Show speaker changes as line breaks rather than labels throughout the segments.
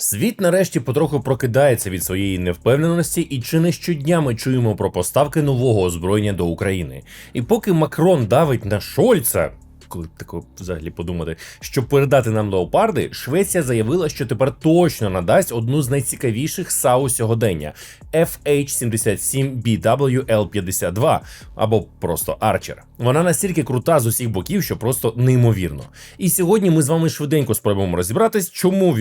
Світ нарешті потроху прокидається від своєї невпевненості, і чи не щодня ми чуємо про поставки нового озброєння до України. І поки Макрон давить на Шольца. Коли тако взагалі подумати, щоб передати нам леопарди, Швеція заявила, що тепер точно надасть одну з найцікавіших САУ сьогодення FH-77BWL-52 або просто Archer. Вона настільки крута з усіх боків, що просто неймовірно. І сьогодні ми з вами швиденько спробуємо розібратись, чому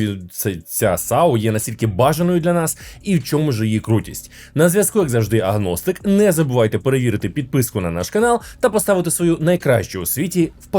ця САУ є настільки бажаною для нас і в чому ж її крутість. На зв'язку, як завжди, агностик. Не забувайте перевірити підписку на наш канал та поставити свою найкращу у світі вподобайку.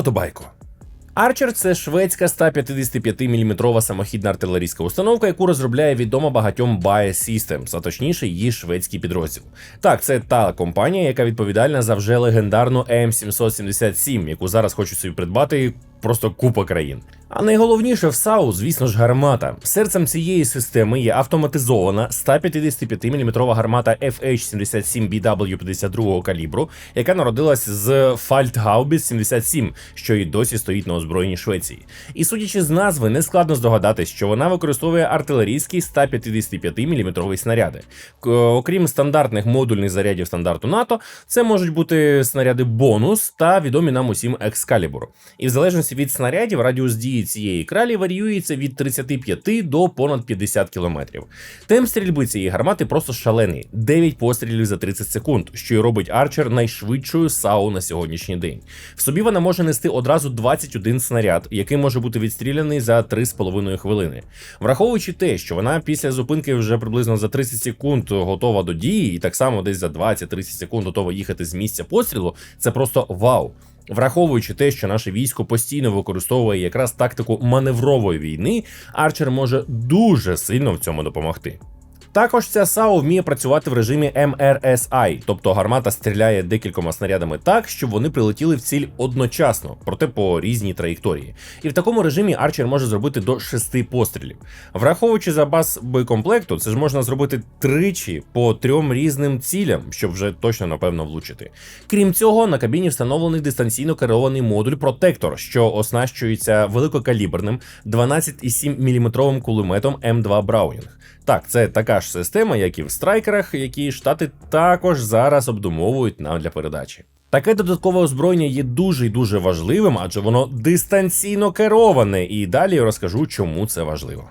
Арчер це шведська 155 мм самохідна артилерійська установка, яку розробляє відома багатьом Bae Systems, а точніше її шведський підрозділ. Так, це та компанія, яка відповідальна за вже легендарну М777, яку зараз хочуть собі придбати просто купа країн. А найголовніше в САУ, звісно ж, гармата. Серцем цієї системи є автоматизована 155 мм гармата FH-77BW52 калібру, яка народилась з Фальтгаубіс 77, що і досі стоїть на озброєнні Швеції. І судячи з назви, не складно здогадатись, що вона використовує артилерійські 155 мм снаряди. Окрім стандартних модульних зарядів стандарту НАТО, це можуть бути снаряди бонус та відомі нам усім Excalibur. І в залежності від снарядів радіус дії цієї кралі варіюється від 35 до понад 50 кілометрів. Темп стрільби цієї гармати просто шалений 9 пострілів за 30 секунд, що й робить Арчер найшвидшою САУ на сьогоднішній день. В собі вона може нести одразу 21 снаряд, який може бути відстріляний за 3,5 хвилини. Враховуючи те, що вона після зупинки вже приблизно за 30 секунд готова до дії, і так само десь за 20-30 секунд готова їхати з місця пострілу, це просто вау. Враховуючи те, що наше військо постійно використовує якраз тактику маневрової війни, Арчер може дуже сильно в цьому допомогти. Також ця САУ вміє працювати в режимі MRSI, тобто гармата стріляє декількома снарядами так, щоб вони прилетіли в ціль одночасно, проте по різній траєкторії. І в такому режимі Арчер може зробити до 6 пострілів. Враховуючи запас боєкомплекту, це ж можна зробити тричі по трьом різним цілям, щоб вже точно напевно влучити. Крім цього, на кабіні встановлений дистанційно керований модуль Протектор, що оснащується великокаліберним 12,7 мм кулеметом М2 Браунінг. Так, це така ж система, як і в страйкерах, які штати також зараз обдумовують нам для передачі. Таке додаткове озброєння є дуже і дуже важливим, адже воно дистанційно кероване, і далі я розкажу, чому це важливо.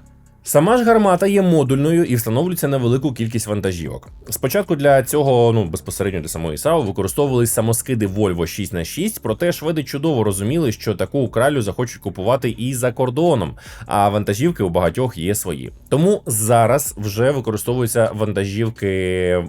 Сама ж гармата є модульною і встановлюється на велику кількість вантажівок. Спочатку для цього, ну безпосередньо для самої САУ, використовувались самоскиди Volvo 6х6, проте шведи чудово розуміли, що таку кралю захочуть купувати і за кордоном, а вантажівки у багатьох є свої. Тому зараз вже використовуються вантажівки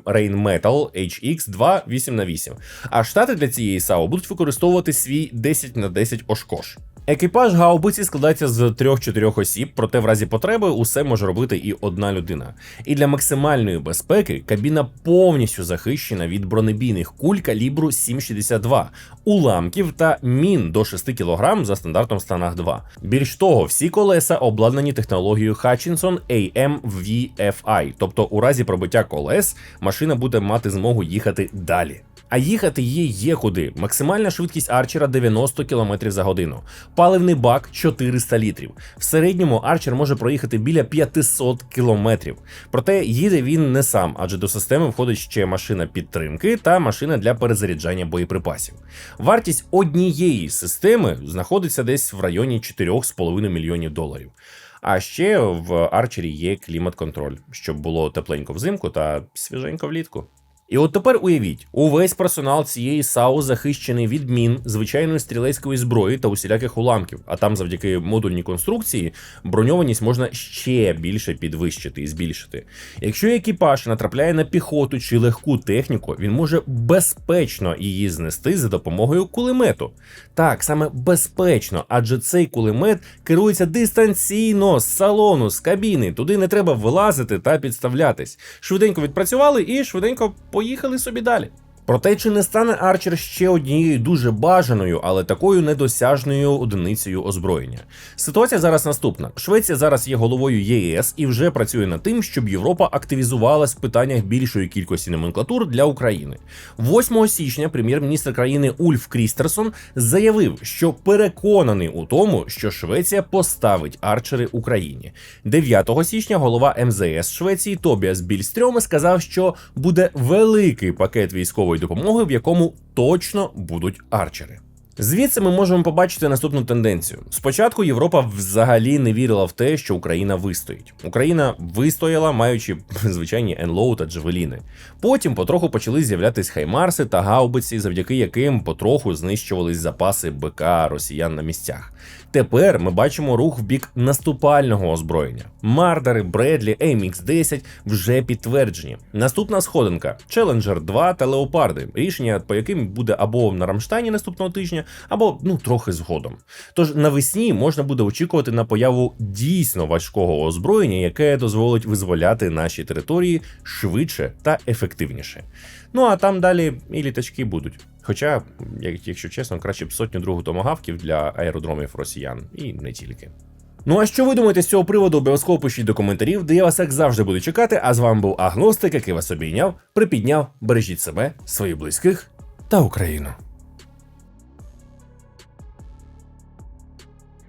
Rainmetal HX2 8х8. А штати для цієї САУ будуть використовувати свій 10 на 10 Ошкош. Екіпаж гаубиці складається з 3-4 осіб, проте в разі потреби усе може робити і одна людина. І для максимальної безпеки кабіна повністю захищена від бронебійних куль калібру 7,62, уламків та мін до 6 кг за стандартом станах 2. Більш того, всі колеса обладнані технологією Hutchinson AMVFI, тобто у разі пробиття колес машина буде мати змогу їхати далі. А їхати їй є куди. Максимальна швидкість Арчера 90 км за годину. Паливний бак 400 літрів. В середньому Арчер може проїхати біля 500 км. Проте їде він не сам, адже до системи входить ще машина підтримки та машина для перезаряджання боєприпасів. Вартість однієї системи знаходиться десь в районі 4,5 мільйонів доларів. А ще в Арчері є клімат-контроль, щоб було тепленько взимку та свіженько влітку. І от тепер уявіть, увесь персонал цієї САУ захищений від мін, звичайної стрілецької зброї та усіляких уламків. А там, завдяки модульній конструкції, броньованість можна ще більше підвищити і збільшити. Якщо екіпаж натрапляє на піхоту чи легку техніку, він може безпечно її знести за допомогою кулемету. Так, саме безпечно, адже цей кулемет керується дистанційно з салону, з кабіни. Туди не треба вилазити та підставлятись. Швиденько відпрацювали і швиденько поїхали собі далі. Проте чи не стане Арчер ще однією дуже бажаною, але такою недосяжною одиницею озброєння? Ситуація зараз наступна: Швеція зараз є головою ЄС і вже працює над тим, щоб Європа активізувалась в питаннях більшої кількості номенклатур для України. 8 січня прем'єр-міністр країни Ульф Крістерсон заявив, що переконаний у тому, що Швеція поставить арчери Україні. 9 січня голова МЗС Швеції Тобіас Більстрьоме сказав, що буде великий пакет військової допомоги, в якому точно будуть арчери. Звідси ми можемо побачити наступну тенденцію. Спочатку Європа взагалі не вірила в те, що Україна вистоїть. Україна вистояла, маючи звичайні НЛО та Джавеліни. Потім потроху почали з'являтись хаймарси та гаубиці, завдяки яким потроху знищувались запаси БК росіян на місцях. Тепер ми бачимо рух в бік наступального озброєння. Мардери, Бредлі, amx 10 вже підтверджені. Наступна сходинка Challenger 2 та Леопарди, рішення по яким буде або на Рамштайні наступного тижня, або ну трохи згодом. Тож навесні можна буде очікувати на появу дійсно важкого озброєння, яке дозволить визволяти наші території швидше та ефективніше. Ну а там далі і літачки будуть. Хоча, як- якщо чесно, краще б сотню другу томагавків для аеродромів росіян, і не тільки. Ну а що ви думаєте з цього приводу? Обов'язково пишіть до коментарів, де я вас як завжди буду чекати. А з вами був Агностик, який вас обійняв, припідняв. Бережіть себе, своїх близьких та Україну.